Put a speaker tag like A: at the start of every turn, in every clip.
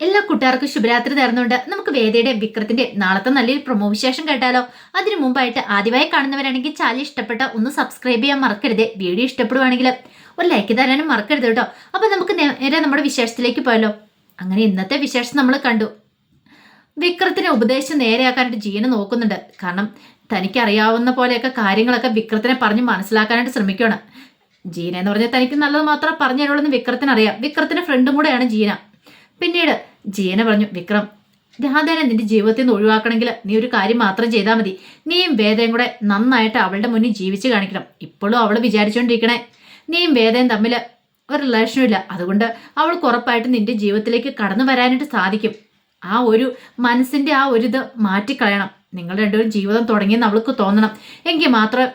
A: എല്ലാ കൂട്ടുകാർക്കും ശുഭരാത്രി തരുന്നുണ്ട് നമുക്ക് വേദയുടെ വിക്രത്തിന്റെ നാളത്തെ നല്ലൊരു പ്രൊമോ വിശേഷം കേട്ടാലോ. അതിനു മുമ്പായിട്ട് ആദ്യമായി കാണുന്നവരാണെങ്കിൽ ചാനൽ ഇഷ്ടപ്പെട്ട ഒന്ന് സബ്സ്ക്രൈബ് ചെയ്യാൻ മറക്കരുത്. വീഡിയോ ഇഷ്ടപ്പെടുവാണെങ്കിൽ ഒരു ലൈക്ക് തരാനും മറക്കരുത് കേട്ടോ. അപ്പൊ നമുക്ക് നേരെ നമ്മുടെ വിശേഷത്തിലേക്ക് പോയാലോ. അങ്ങനെ ഇന്നത്തെ വിശേഷം നമ്മൾ കണ്ടു. വിക്രത്തിനെ ഉപദേശം നേരെയാക്കാനായിട്ട് ജീന നോക്കുന്നുണ്ട്. കാരണം തനിക്കറിയാവുന്ന പോലെയൊക്കെ കാര്യങ്ങളൊക്കെ വിക്രത്തിനെ പറഞ്ഞ് മനസ്സിലാക്കാനായിട്ട് ശ്രമിക്കുകയാണ്. ജീന എന്ന് പറഞ്ഞാൽ തനിക്ക് നല്ലത് മാത്രം പറഞ്ഞു തരുള്ളൂ എന്ന് വിക്രത്തിനറിയാം. വിക്രത്തിന്റെ ഫ്രണ്ടും കൂടെയാണ് ജീന പിന്നീട് ജീന പറഞ്ഞു വിക്രം രാധേനെ നിന്റെ ജീവിതത്തിൽ നിന്ന് ഒഴിവാക്കണമെങ്കിൽ നീ ഒരു കാര്യം മാത്രം ചെയ്താൽ മതി. നീയും വേദയും കൂടെ നന്നായിട്ട് അവളുടെ മുന്നിൽ ജീവിച്ച് കാണിക്കണം. ഇപ്പോഴും അവൾ വിചാരിച്ചുകൊണ്ടിരിക്കണേ നീയും വേദയും തമ്മിൽ ഒരു റിലേഷനും ഇല്ല. അതുകൊണ്ട് അവൾക്ക് ഉറപ്പായിട്ട് നിന്റെ ജീവിതത്തിലേക്ക് കടന്നു വരാനായിട്ട് സാധിക്കും. ആ ഒരു മനസ്സിന്റെ ആ ഒരു ഇത് മാറ്റിക്കളയണം. നിങ്ങൾ രണ്ടുപേരും ജീവിതം തുടങ്ങിയെന്ന് അവൾക്ക് തോന്നണം. എങ്കിൽ മാത്രം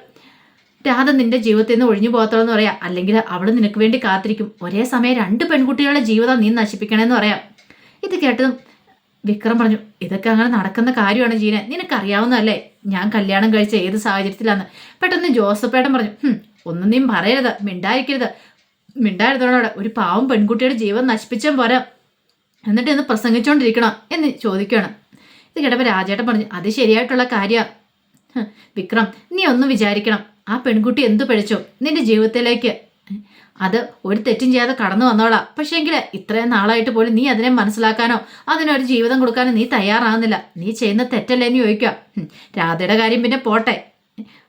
A: രാധ നിന്റെ ജീവിതത്തിൽ നിന്ന് ഒഴിഞ്ഞു പോകത്തുള്ളൂ പറയാം. അല്ലെങ്കിൽ അവൾ നിനക്ക് വേണ്ടി കാത്തിരിക്കും. ഒരേ സമയം രണ്ട് പെൺകുട്ടികളുടെ ജീവിതം നീ നശിപ്പിക്കണമെന്ന് പറയാം. ഇത് കേട്ടതും വിക്രം പറഞ്ഞു ഇതൊക്കെ അങ്ങനെ നടക്കുന്ന കാര്യമാണ് ജീന. നിനക്കറിയാവുന്നതല്ലേ? ഞാൻ കല്യാണം കഴിച്ച ഏത് സാഹചര്യത്തിലാന്ന്. പെട്ടെന്ന് ജോസഫേട്ടൻ പറഞ്ഞു "ഹും, ഒന്നും നീ പറയരുത് മിണ്ടായിരിക്കരുത്. മിണ്ടായിരുന്നോടെ ഒരു പാവം പെൺകുട്ടിയുടെ ജീവൻ നശിപ്പിച്ചാൽ പോരാ. എന്നിട്ട് ഇന്ന് പ്രസംഗിച്ചുകൊണ്ടിരിക്കണം എന്ന് ചോദിക്കുകയാണ്. ഇത് കേട്ടപ്പോൾ രാജേട്ടൻ പറഞ്ഞു അത് ശരിയായിട്ടുള്ള കാര്യമാണ് വിക്രം നീ ഒന്ന് വിചാരിക്കണം. ആ പെൺകുട്ടി എന്തു പഴിച്ചോ നിന്റെ ജീവിതത്തിലേക്ക് അത് ഒരു തെറ്റും ചെയ്യാതെ കടന്നു വന്നോളാം. പക്ഷേങ്കിൽ ഇത്രയും നാളായിട്ട് പോലും നീ അതിനെ മനസ്സിലാക്കാനോ അതിനൊരു ജീവിതം കൊടുക്കാനോ നീ തയ്യാറാകുന്നില്ല. നീ ചെയ്യുന്ന തെറ്റല്ലേ എന്ന് ചോദിക്കുക. രാധയുടെ കാര്യം പിന്നെ പോട്ടെ.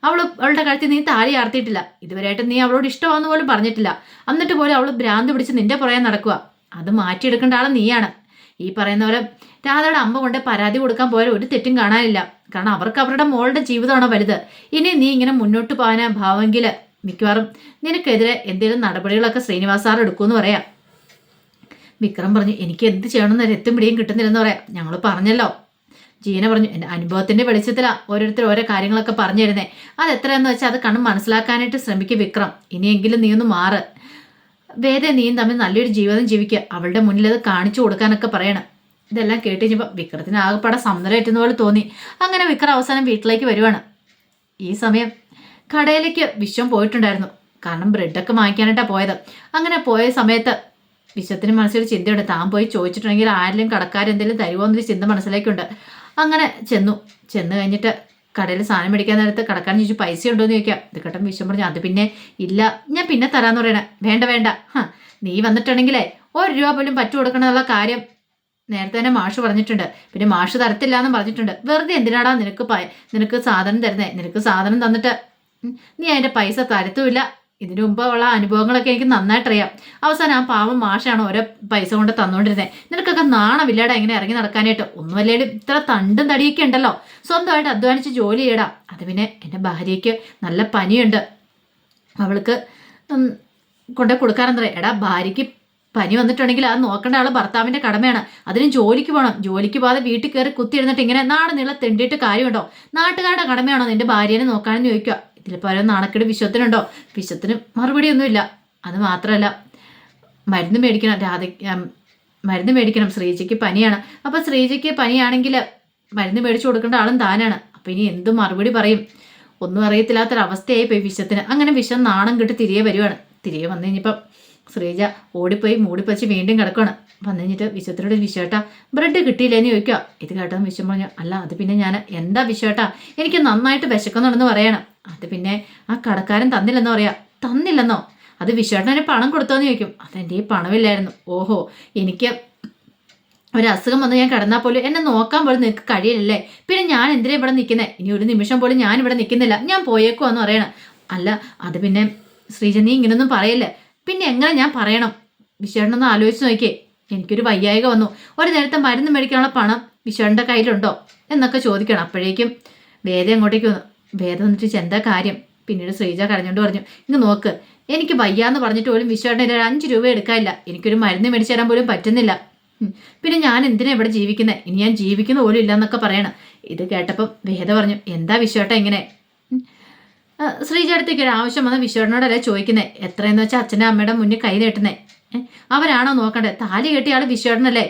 A: അവൾ അവളുടെ കഴുത്തിൽ നീ താലി ആർത്തിയിട്ടില്ല. ഇതുവരെയായിട്ട് നീ അവളോട് ഇഷ്ടമാണെന്ന് പോലും പറഞ്ഞിട്ടില്ല. എന്നിട്ട് പോലും അവൾ ഭ്രാന്ത് പിടിച്ച് നിന്റെ പുറകെ നടക്കുക. അത് മാറ്റിയെടുക്കേണ്ട ആൾ നീയാണ്. ഈ പറയുന്ന പോലെ രാധയുടെ അമ്മ കൊണ്ട് പരാതി കൊടുക്കാൻ പോയാൽ ഒരു തെറ്റും കാണാനില്ല. കാരണം അവർക്ക് അവരുടെ മോളുടെ ജീവിതമാണ് വലുത്. ഇനി നീ ഇങ്ങനെ മുന്നോട്ട് പോകാനാ ഭാവമെങ്കിൽ മിക്കവാറും നിനക്കെതിരെ എന്തെങ്കിലും നടപടികളൊക്കെ ശ്രീനിവാസ് സാർ എടുക്കുമെന്ന് പറയാം. വിക്രം പറഞ്ഞു എനിക്ക് എന്ത് ചെയ്യണമെന്ന് ഒരു എത്തും പിടിയും കിട്ടുന്നില്ലെന്ന് പറയാം. ഞങ്ങൾ പറഞ്ഞല്ലോ. ജീന പറഞ്ഞു എന്റെ അനുഭവത്തിന്റെ വെളിച്ചത്തിലാണ് ഓരോരുത്തർ ഓരോ കാര്യങ്ങളൊക്കെ പറഞ്ഞു തരുന്നേ അത് എത്രയെന്ന് വെച്ചാൽ അത് കണ്ണ് മനസ്സിലാക്കാനായിട്ട് ശ്രമിക്കും വിക്രം. ഇനിയെങ്കിലും നീ ഒന്ന് മാറ്. വേദ നീയും തമ്മിൽ നല്ലൊരു ജീവിതം ജീവിക്കുക അവളുടെ മുന്നിൽ അത് കാണിച്ചു കൊടുക്കാനൊക്കെ പറയണം. ഇതെല്ലാം കേട്ട് കഴിഞ്ഞപ്പോൾ വിക്രത്തിന് ആകെപ്പാടെ സമുദ്രമേറ്റുന്ന പോലെ തോന്നി. അങ്ങനെ വിക്രം അവസാനം വീട്ടിലേക്ക് വരുവാണ്. ഈ സമയം കടയിലേക്ക് വിശ്വം പോയിട്ടുണ്ടായിരുന്നു. കാരണം ബ്രെഡൊക്കെ വാങ്ങിക്കാനായിട്ടാണ് പോയത്. അങ്ങനെ പോയ സമയത്ത് വിശ്വത്തിന് മനസ്സിൽ ചിന്തയുണ്ട്. താൻ പോയി ചോദിച്ചിട്ടുണ്ടെങ്കിൽ ആരെങ്കിലും കടക്കാരെന്തെങ്കിലും തരുമോ എന്നൊരു ചിന്ത മനസ്സിലേക്കുണ്ട്. അങ്ങനെ ചെന്നു. ചെന്ന് കഴിഞ്ഞിട്ട് കടയിൽ സാധനം മേടിക്കാൻ നേരത്ത് കടക്കാരൻ ചോദിച്ചു പൈസ ഉണ്ടോ എന്ന് ചോദിക്കാം. ഇത് കേട്ടോ വിശ്വം പറഞ്ഞു അത് പിന്നെ ഇല്ല. ഞാൻ പിന്നെ തരാന്ന് പറയണേ. വേണ്ട വേണ്ട. നീ വന്നിട്ടുണ്ടെങ്കിലേ ഒരു രൂപ പോലും പറ്റു കൊടുക്കണമെന്നുള്ള കാര്യം നേരത്തെ തന്നെ മാഷ് പറഞ്ഞിട്ടുണ്ട്. പിന്നെ മാഷ് തരത്തില്ല എന്ന് പറഞ്ഞിട്ടുണ്ട്. വെറുതെ എന്തിനാടാ നിനക്ക് നിനക്ക് സാധനം തരുന്നേ? നിനക്ക് സാധനം തന്നിട്ട് നീ അതിന്റെ പൈസ തരത്തുമില്ല. ഇതിനു മുമ്പ് ഉള്ള അനുഭവങ്ങളൊക്കെ എനിക്ക് നന്നായിട്ടറിയാം. അവസാനം ആ പാവം മാഷാണ് ഓരോ പൈസ കൊണ്ട് തന്നുകൊണ്ടിരുന്നത് നിനക്കൊക്കെ നാണമില്ലടാ ഇങ്ങനെ ഇറങ്ങി നടക്കാനായിട്ട്. ഒന്നുമല്ലേലും ഇത്ര തണ്ടും തടിയൊക്കെ ഉണ്ടല്ലോ. സ്വന്തമായിട്ട് അധ്വാനിച്ച് ജോലി ചെയ്യടാ. അത് പിന്നെ എന്റെ ഭാര്യയ്ക്ക് നല്ല പനിയുണ്ട്. അവൾക്ക് കൊണ്ടേ കൊടുക്കാനെന്ന് പറയാം എടാ ഭാര്യയ്ക്ക് പനി വന്നിട്ടുണ്ടെങ്കിൽ അത് നോക്കേണ്ട ആൾ ഭർത്താവിന്റെ കടമയാണ്. അതിന് ജോലിക്ക് പോകണം ജോലിക്ക് പോകാതെ വീട്ടിൽ കയറി കുത്തിയിരുന്നിട്ട് ഇങ്ങനെ നാട് നീളെ തെണ്ടിയിട്ട് കാര്യമുണ്ടോ? നാട്ടുകാരുടെ കടമയാണോ നിന്റെ ഭാര്യനെ നോക്കാനെന്ന് ചോദിക്കുക. ഇതിൽ ഓരോ നാണക്കേട് വിശ്വത്തിനുണ്ടോ? വിശ്വത്തിന് മറുപടിയൊന്നുമില്ല. അത് മാത്രമല്ല മരുന്ന് മേടിക്കണം രാധ മരുന്ന് മേടിക്കണം ശ്രീജയ്ക്ക് പനിയാണ്. അപ്പോൾ ശ്രീജയ്ക്ക് പനിയാണെങ്കിൽ മരുന്ന് മേടിച്ചു കൊടുക്കേണ്ട ആളും താനാണ്. അപ്പം ഇനി എന്ത് മറുപടി പറയും? ഒന്നും അറിയത്തില്ലാത്തൊരവസ്ഥയായി പോയി വിശ്വത്തിന്. അങ്ങനെ വിശ്വം നാണം കിട്ടി തിരികെ വരുവാണ്. തിരികെ വന്നു കഴിഞ്ഞപ്പം ശ്രീജ ഓടിപ്പോയി മൂടിപ്പച്ച് വീണ്ടും കിടക്കുകയാണ് വന്നു കഴിഞ്ഞിട്ട് വിശ്വത്തിനോട് വിശ്വേട്ടാ ബ്രെഡ് കിട്ടിയില്ലെന്ന് ചോദിക്കുക ഇത് കേട്ടോ വിശ്വം പറഞ്ഞു അല്ല അത് പിന്നെ ഞാൻ എന്താ വിശ്വേട്ടാ? എനിക്ക് നന്നായിട്ട് വിശക്കുന്നുണ്ടെന്ന് പറയണം. അത് പിന്നെ ആ കടക്കാരൻ തന്നില്ലെന്നോ പറയാ. തന്നില്ലെന്നോ? അത് വിശ്വേട്ടനെ പണം കൊടുത്തോന്ന് ചോദിക്കും. അതെന്റെ പണമില്ലായിരുന്നു. ഓഹോ എനിക്ക് ഒരു അസുഖം വന്ന് ഞാൻ കിടന്നാൽ പോലും എന്നെ നോക്കാൻ പോലും നിനക്ക് കഴിയില്ലല്ലേ? പിന്നെ ഞാൻ എന്തിനാ ഇവിടെ നിൽക്കുന്നത് ഇനി ഒരു നിമിഷം പോലും ഞാൻ ഇവിടെ നിൽക്കുന്നില്ല ഞാൻ പോയേക്കുവാന്ന് പറയണം. അല്ല അത് പിന്നെ ശ്രീജ നീ ഇങ്ങനൊന്നും പറയില്ല. പിന്നെ എങ്ങനെ ഞാൻ പറയണം? വിശ്വേട്ടനൊന്ന് ആലോചിച്ച് നോക്കിയേ. എനിക്കൊരു വയ്യായിക വന്നു. ഒരു നേരത്തെ മരുന്ന് മേടിക്കാനുള്ള പണം വിശ്വേട്ടന്റെ കയ്യിലുണ്ടോ? എന്നൊക്കെ ചോദിക്കണം. അപ്പോഴേക്കും വേദ അങ്ങോട്ടേക്ക് വന്നു. വേദ വന്നിട്ട് "ഇച്ച് എന്താ കാര്യം? പിന്നീട് ശ്രീജ കരഞ്ഞുകൊണ്ട് പറഞ്ഞു ഇങ്ങ് നോക്ക് എനിക്ക് വയ്യാന്ന് പറഞ്ഞിട്ട് പോലും വിശ്വേട്ടന്റെ ഒരു അഞ്ച് രൂപ എടുക്കാനില്ല. എനിക്കൊരു മരുന്ന് മേടിച്ചു തരാൻ പോലും പറ്റുന്നില്ല. പിന്നെ ഞാൻ എന്തിനാ ഇവിടെ ജീവിക്കുന്നത് ഇനി ഞാൻ ജീവിക്കുന്ന പോലും ഇല്ല എന്നൊക്കെ പറയണം. ഇത് കേട്ടപ്പം വേദ പറഞ്ഞു എന്താ വിശ്വേട്ട ഇങ്ങനെ? ഉം. ശ്രീജ അടുത്തേക്ക് ഒരു ആവശ്യം വന്ന വിശ്വേട്ടനോടല്ലേ ചോദിക്കുന്നത് എത്രയെന്ന് വെച്ചാൽ അച്ഛന്റെ അമ്മയുടെ മുന്നിൽ കൈ നീട്ടുന്നേ. അവരാണോ നോക്കണ്ടേ? താലി കെട്ടിയ ആൾ വിശ്വേട്ടനല്ലേ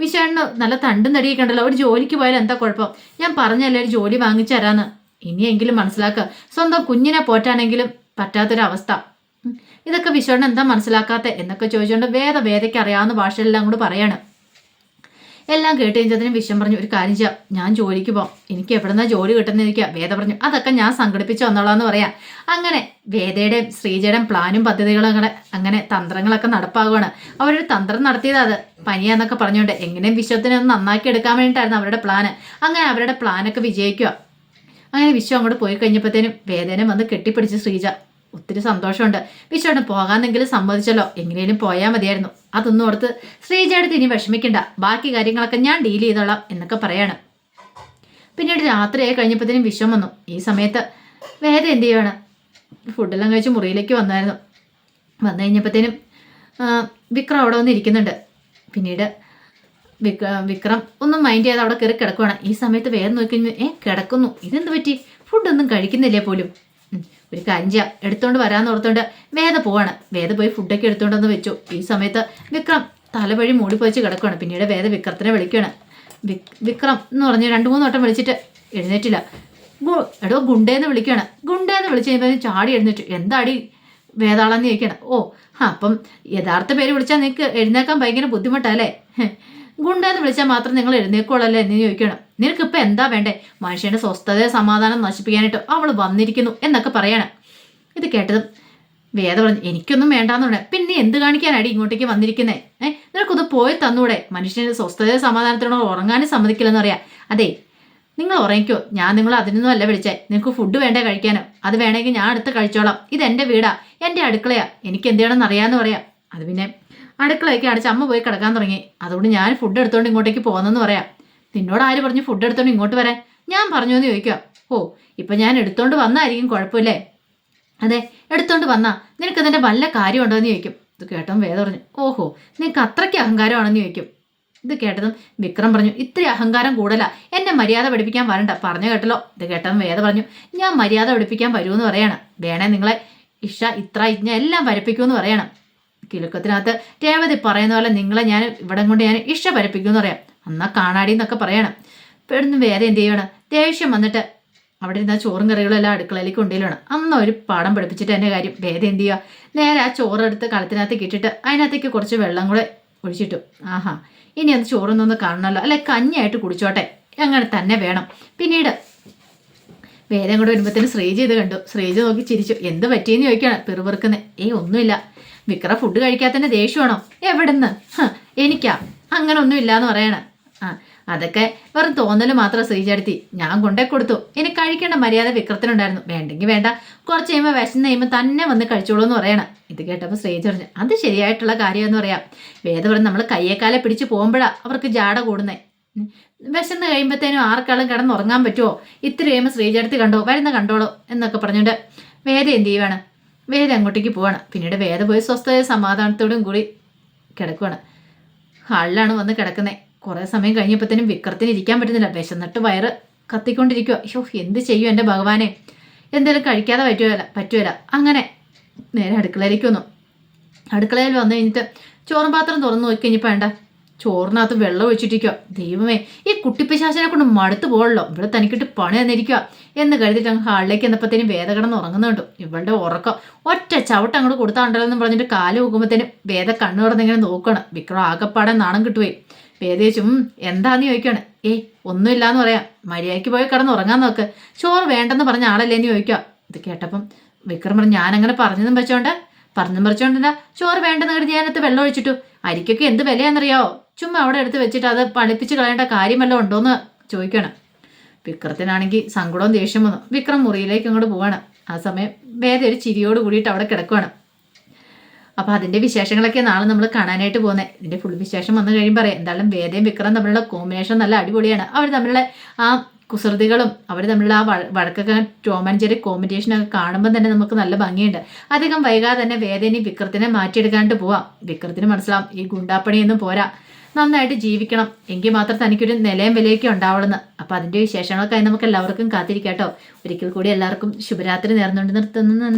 A: വിശ്വേട്ടന് നല്ല തണ്ടും തടിയൊക്കെ ഉണ്ടല്ലോ. ഒരു ജോലിക്ക് പോയാൽ എന്താ കുഴപ്പം? ഞാൻ പറഞ്ഞല്ലേ ഒരു ജോലി വാങ്ങിച്ചു തരാന്ന്. ഇനിയെങ്കിലും മനസ്സിലാക്കുക സ്വന്തം കുഞ്ഞിനെ പോറ്റാനെങ്കിലും പറ്റാത്തൊരവസ്ഥ. ഇതൊക്കെ വിശ്വണ്ണൻ എന്താ മനസ്സിലാക്കാത്ത എന്നൊക്കെ ചോദിച്ചുകൊണ്ട് വേദ വേദയ്ക്ക് അറിയാവുന്ന ഭാഷയെല്ലാം കൂടെ പറയാണ്. എല്ലാം കേട്ട് കഴിഞ്ഞതിനും വിശ്വം പറഞ്ഞു ഒരു കാര്യം ചെയ്യാം. ഞാൻ ജോലിക്ക് പോകാം എനിക്ക് എവിടെന്നാ ജോലി കിട്ടുന്നിരിക്കുക വേദ പറഞ്ഞു അതൊക്കെ ഞാൻ സംഘടിപ്പിച്ച് വന്നോളാന്ന് പറയാം. അങ്ങനെ വേദയുടെ ശ്രീജയുടെയും പ്ലാനും പദ്ധതികളും അങ്ങനെ അങ്ങനെ തന്ത്രങ്ങളൊക്കെ നടപ്പാകുവാണ്. അവരൊരു തന്ത്രം നടത്തിയത് അത്. പനിയാന്നൊക്കെ പറഞ്ഞുകൊണ്ട് എങ്ങനെയും വിശ്വത്തിനെ ഒന്ന് നന്നാക്കി എടുക്കാൻ വേണ്ടിയിട്ടായിരുന്നു അവരുടെ പ്ലാന്. അങ്ങനെ അവരുടെ പ്ലാനൊക്കെ വിജയിക്കുക അങ്ങനെ വിശ്വം അങ്ങോട്ട് പോയി കഴിഞ്ഞപ്പോഴത്തേനും വേദന വന്ന് കെട്ടിപ്പിടിച്ച് ശ്രീജ. ഒത്തിരി സന്തോഷമുണ്ട്. വിശ്വട്ടൻ പോകാന്നെങ്കിലും സമ്മതിച്ചല്ലോ. എങ്ങനെയും പോയാൽ മതിയായിരുന്നു. അതൊന്നും ഓർത്ത് ശ്രീജയുടെ ഇനി വിഷമിക്കണ്ട. ബാക്കി കാര്യങ്ങളൊക്കെ ഞാൻ ഡീൽ ചെയ്തോളാം എന്നൊക്കെ പറയാണ്. പിന്നീട് രാത്രിയായി കഴിഞ്ഞപ്പോഴത്തേനും വിശ്വം വന്നു. ഈ സമയത്ത് വേദ എന്ത് ചെയ്യുവാണ്? ഫുഡെല്ലാം കഴിച്ച് മുറിയിലേക്ക് വന്നായിരുന്നു. വന്നു കഴിഞ്ഞപ്പോഴത്തേനും വിക്രം അവിടെ വന്ന് ഇരിക്കുന്നുണ്ട്. പിന്നീട് വിക്ര ഒന്നും മൈൻഡ് ചെയ്ത് അവിടെ കയറി കിടക്കുവാണ്. ഈ സമയത്ത് വേഗം നോക്കി ഏ കിടക്കുന്നു. ഇതെന്ത് പറ്റി? ഫുഡൊന്നും കഴിക്കുന്നില്ലേ പോലും? ഒരു കഞ്ച എടുത്തോണ്ട് വരാന്ന് ഓർത്തോണ്ട് വേദ പോവാണ്. വേദ പോയി ഫുഡൊക്കെ എടുത്തോണ്ടെന്ന് വെച്ചു. ഈ സമയത്ത് വിക്രം തലവഴി മൂടിപ്പോയിച്ച് കിടക്കുവാണ്. പിന്നീട് വേദ വിക്രത്തിനെ വിളിക്കുകയാണ് വിക് വിക്രം എന്ന് പറഞ്ഞ് രണ്ട് മൂന്ന് വട്ടം വിളിച്ചിട്ട് എഴുന്നേറ്റില്ല. എടോ ഗുണ്ടേന്ന് വിളിക്കുകയാണ് ഗുണ്ടേന്ന് വിളിച്ച് കഴിയുമ്പോൾ ചാടി എഴുന്നേറ്റ്. എന്താടി വേതാളെന്ന് ചോദിക്കണം. ഓ ആ, അപ്പം യഥാർത്ഥ പേര് വിളിച്ചാൽ നിങ്ങൾക്ക് എഴുന്നേക്കാൻ ഭയങ്കര ബുദ്ധിമുട്ടല്ലേ? ഗുണ്ടെന്ന് വിളിച്ചാൽ മാത്രം നിങ്ങൾ എഴുന്നേക്കോളല്ലേ എന്ന് ചോദിക്കണം. നിനക്കിപ്പോൾ എന്താ വേണ്ടേ? മനുഷ്യന്റെ സ്വസ്ഥതയെ സമാധാനം നശിപ്പിക്കാനായിട്ട് അവൾ വന്നിരിക്കുന്നു എന്നൊക്കെ പറയാണ്. ഇത് കേട്ടതും വേദ പറഞ്ഞു എനിക്കൊന്നും വേണ്ടാന്ന് പറഞ്ഞു പിന്നെ എന്ത് കാണിക്കാനാടി ഇങ്ങോട്ടേക്ക് വന്നിരിക്കുന്നേ? ഏഹ് നിനക്കൊന്ന് പോയി തന്നൂടെ? മനുഷ്യന്റെ സ്വസ്ഥതയെ സമാധാനത്തിനോട് ഉറങ്ങാനും സമ്മതിക്കില്ലെന്ന് അറിയാ അതെ നിങ്ങൾ ഉറങ്ങിക്കോ. ഞാൻ നിങ്ങൾ അതിനൊന്നും അല്ല വിളിച്ചേ. നിങ്ങൾക്ക് ഫുഡ് വേണ്ടേ കഴിക്കാനോ? അത് വേണമെങ്കിൽ ഞാൻ അടുത്ത് കഴിച്ചോളാം. ഇത് എന്റെ വീടാ. എന്റെ അടുക്കളയാ. എനിക്ക് എന്ത് ചെയ്യണമെന്ന് അറിയാമെന്ന് പറയാം. അത് പിന്നെ അടുക്കളയൊക്കെ അടിച്ച് അമ്മ പോയി കിടക്കാൻ തുടങ്ങി. അതുകൊണ്ട് ഞാൻ ഫുഡ് എടുത്തുകൊണ്ട് ഇങ്ങോട്ടേക്ക് പോകുന്നെന്ന് പറയാം. നിന്നോട് ആര് പറഞ്ഞു ഫുഡ് എടുത്തോണ്ട് ഇങ്ങോട്ട് വരാൻ? ഞാൻ പറഞ്ഞു എന്ന് ചോദിക്കാം ഓ ഇപ്പൊ ഞാൻ എടുത്തോണ്ട് വന്നായിരിക്കും കുഴപ്പമില്ലേ? അതെ എടുത്തോണ്ട് വന്നാ. നിനക്ക് ഇതിന്റെ വല്ല കാര്യമുണ്ടോ എന്ന് ചോദിക്കും. ഇത് കേട്ടോ വേദ പറഞ്ഞു ഓഹോ നിനക്ക് അത്രയ്ക്ക് അഹങ്കാരമാണെന്ന് ചോദിക്കും. ഇത് കേട്ടതും വിക്രം പറഞ്ഞു ഇത്ര അഹങ്കാരം കൂടല. എന്നെ മര്യാദ പഠിപ്പിക്കാൻ വരണ്ട. പറഞ്ഞു കേട്ടല്ലോ. ഇത് കേട്ടതും വേദ പറഞ്ഞു ഞാൻ മര്യാദ പഠിപ്പിക്കാൻ വരുമെന്ന് പറയണം. വേണേ നിങ്ങളെ ഇഷ ഇത്ര ഇജ്ഞ എല്ലാം വരപ്പിക്കുമെന്ന് പറയണം. കിലുക്കത്തിനകത്ത് രേവതി പറയുന്ന പോലെ നിങ്ങളെ ഞാൻ ഇവിടെ കൊണ്ട് ഞാൻ ഇഷ എന്ന് പറയാം. എന്നാ കാണാടി എന്നൊക്കെ പറയണം. പെടുന്ന് വേറെ എന്ത് ചെയ്യണം? ദേഷ്യം വന്നിട്ട് അവിടെ ഇരുന്ന ചോറും കറികളും എല്ലാം അടുക്കളയിലേക്ക് കൊണ്ടുവരണം അന്ന് ഒരു പാഠം പഠിപ്പിച്ചിട്ട് എന്റെ കാര്യം വേദ എന്ത് ചെയ്യുക നേരെ ആ ചോറെടുത്ത് കളത്തിനകത്തേക്ക് ഇട്ടിട്ട് അതിനകത്തേക്ക് കുറച്ച് വെള്ളം കൂടെ ഒഴിച്ചിട്ടു. ആഹാ ഇനി അത് ചോറൊന്നൊന്ന് കാണണമല്ലോ. അല്ലെ കഞ്ഞിയായിട്ട് കുടിച്ചോട്ടെ. അങ്ങനെ തന്നെ വേണം. പിന്നീട് വേദം കൂടെ വരുമ്പോഴത്തേന് ശ്രീജ ഇത് കണ്ടു. ശ്രീജ നോക്കി ചിരിച്ചു. എന്ത് പറ്റിയെന്ന് ചോദിക്കുകയാണ്. പെറുപെറുക്കുന്നത് ഏയ് ഒന്നുമില്ല. വിക്ര ഫുഡ് കഴിക്കാത്തതിന്റെ ദേഷ്യമാണോ? എവിടുന്ന്? എനിക്കാ. അങ്ങനെ ഒന്നും ഇല്ലാന്ന് പറയണ. ആ അതൊക്കെ വെറും തോന്നൽ മാത്രം ശ്രീചേർത്തി ഞാൻ കൊണ്ടേ കൊടുത്തു. ഇനി കഴിക്കേണ്ട മര്യാദ വിക്രത്തിനുണ്ടായിരുന്നു. വേണ്ടെങ്കിൽ വേണ്ട. കുറച്ച് കഴിയുമ്പോൾ വിശന്ന് കഴിയുമ്പോൾ തന്നെ വന്ന് കഴിച്ചോളൂ എന്ന് പറയണം. ഇത് കേട്ടപ്പോൾ പറഞ്ഞു അത് ശരിയായിട്ടുള്ള കാര്യമെന്ന് പറയാം. വേദപുരം നമ്മൾ കയ്യേക്കാലെ പിടിച്ച് പോകുമ്പോഴാണ് അവർക്ക് ജാട കൂടുന്നേ. വിശന്ന് കഴിയുമ്പോഴത്തേനും ആർക്കാളും കിടന്നുറങ്ങാൻ പറ്റുമോ ഇത്തിരി കഴിയുമ്പോൾ ശ്രീചേർത്തി കണ്ടോ? വരുന്ന കണ്ടോളൂ എന്നൊക്കെ പറഞ്ഞുകൊണ്ട് വേദ എന്ത് ചെയ്യുവാണ്? വേദ അങ്ങോട്ടേക്ക് പോവാണ്. പിന്നീട് വേദ പോയി സ്വസ്ഥത സമാധാനത്തോടും കൂടി കിടക്കുവാണ്. ഹാളിലാണ് വന്ന് കിടക്കുന്നത് കുറേ സമയം കഴിഞ്ഞപ്പോഴത്തേനും വിക്രത്തിന് ഇരിക്കാൻ പറ്റുന്നില്ല. വിശന്നിട്ട് വയറ് കത്തിക്കൊണ്ടിരിക്കുക അയ്യോ എന്ത് ചെയ്യും എന്റെ ഭഗവാനെ? എന്തെങ്കിലും കഴിക്കാതെ പറ്റുമല്ല പറ്റുമല്ല അങ്ങനെ നേരെ അടുക്കളയിലേക്ക് വന്നു. അടുക്കളയിൽ വന്നു കഴിഞ്ഞിട്ട് ചോറും പാത്രം തുറന്നു നോക്കി കഴിഞ്ഞപ്പോൾ വേണ്ട ചോറിനകത്ത് വെള്ളം ഒഴിച്ചിട്ടിരിക്കുക. ദൈവമേ ഈ കുട്ടിപ്പിശാശിനെ കൊണ്ട് മടുത്തു പോകണല്ലോ. ഇവിടെ തനിക്കിട്ട് പണി തന്നിരിക്കുക. എന്ന് കരുതിയിട്ട് അങ്ങ് ഹാളിലേക്ക് എന്നപ്പോഴത്തേനും വേദ കിടന്ന് ഉറങ്ങുന്നുണ്ട്. ഇവളുടെ ഉറക്കം. ഒറ്റ ചവിട്ട് അങ്ങോട്ട് കൊടുത്താണ്ടല്ലോ എന്ന് പറഞ്ഞിട്ട് കാൽ നോക്കുമ്പോഴത്തേനും വേദ കണ്ണു തുറന്നിങ്ങനെ നോക്കണം. വിക്രം ആകെപ്പാടെ നാണം കിട്ടുപോയി. വേദ എന്താന്ന് ചോദിക്കുകയാണ് ഏയ് ഒന്നുമില്ലാന്ന് പറയാം. മര്യാദയ്ക്ക് പോയി കിടന്ന് ഉറങ്ങാൻ നോക്ക്. ചോറ് വേണ്ടെന്ന് പറഞ്ഞ ആളല്ലേ എന്ന് ചോദിക്കുക. ഇത് കേട്ടപ്പം വിക്രം പറഞ്ഞു ഞാനങ്ങനെ പറഞ്ഞതും വെച്ചോണ്ട് പറഞ്ഞും പറിച്ചോണ്ടില്ല ചോറ് വേണ്ടെന്ന് കരുതി ഞാനത്ത് വെള്ളം ഒഴിച്ചിട്ടു. അരിക്കൊക്കെ എന്ത് വിലയാണെന്നറിയാവോ? ചുമ്മാ അവിടെ എടുത്ത് വെച്ചിട്ട് അത് പണിപ്പിച്ച് കളയേണ്ട കാര്യമല്ല ഉണ്ടോ ഉണ്ടോന്ന് ചോദിക്കണം. വിക്രത്തിനാണെങ്കിൽ സങ്കടവും ദേഷ്യം വന്നു. വിക്രം മുറിയിലേക്ക് അങ്ങോട്ട് പോവാണ്. ആ സമയം വേദ ഒരു ചിരിയോട് കൂടിയിട്ട് അവിടെ കിടക്കുവാണ്. അപ്പോൾ അതിന്റെ വിശേഷങ്ങളൊക്കെ നാളെ നമ്മൾ കാണാനായിട്ട് പോകുന്നത് ഇതിന്റെ ഫുൾ വിശേഷം വന്നു കഴിയുമ്പോൾ പറയാം എന്തായാലും വേദയും വിക്രം തമ്മിലുള്ള കോമ്പിനേഷൻ നല്ല അടിപൊളിയാണ്. അവർ തമ്മിലുള്ള ആ കുസൃതികളും അവർ തമ്മിലുള്ള ആ വഴ- വഴക്കൊക്കെ ടോമാൻചേരി കോമ്പിനേഷനൊക്കെ കാണുമ്പോൾ തന്നെ നമുക്ക് നല്ല ഭംഗിയുണ്ട്. അധികം വൈകാതെ തന്നെ വേദനയും വിക്രത്തിനെ മാറ്റിയെടുക്കാണ്ട് പോവാം. വിക്രത്തിന് മനസ്സിലാവും ഈ ഗുണ്ടാപ്പണിയൊന്നും പോരാ. നന്നായിട്ട് ജീവിക്കണം. എങ്കിൽ മാത്രം തനിക്കൊരു നിലയും വിലയൊക്കെ ഉണ്ടാവുള്ളെന്ന്. അപ്പോൾ അതിന്റെ വിശേഷങ്ങളൊക്കെ നമുക്ക് എല്ലാവർക്കും കാത്തിരിക്കാട്ടോ ഒരിക്കൽ കൂടി എല്ലാവർക്കും ശുഭരാത്രി നേർന്നുകൊണ്ട് നിർത്തുന്നു.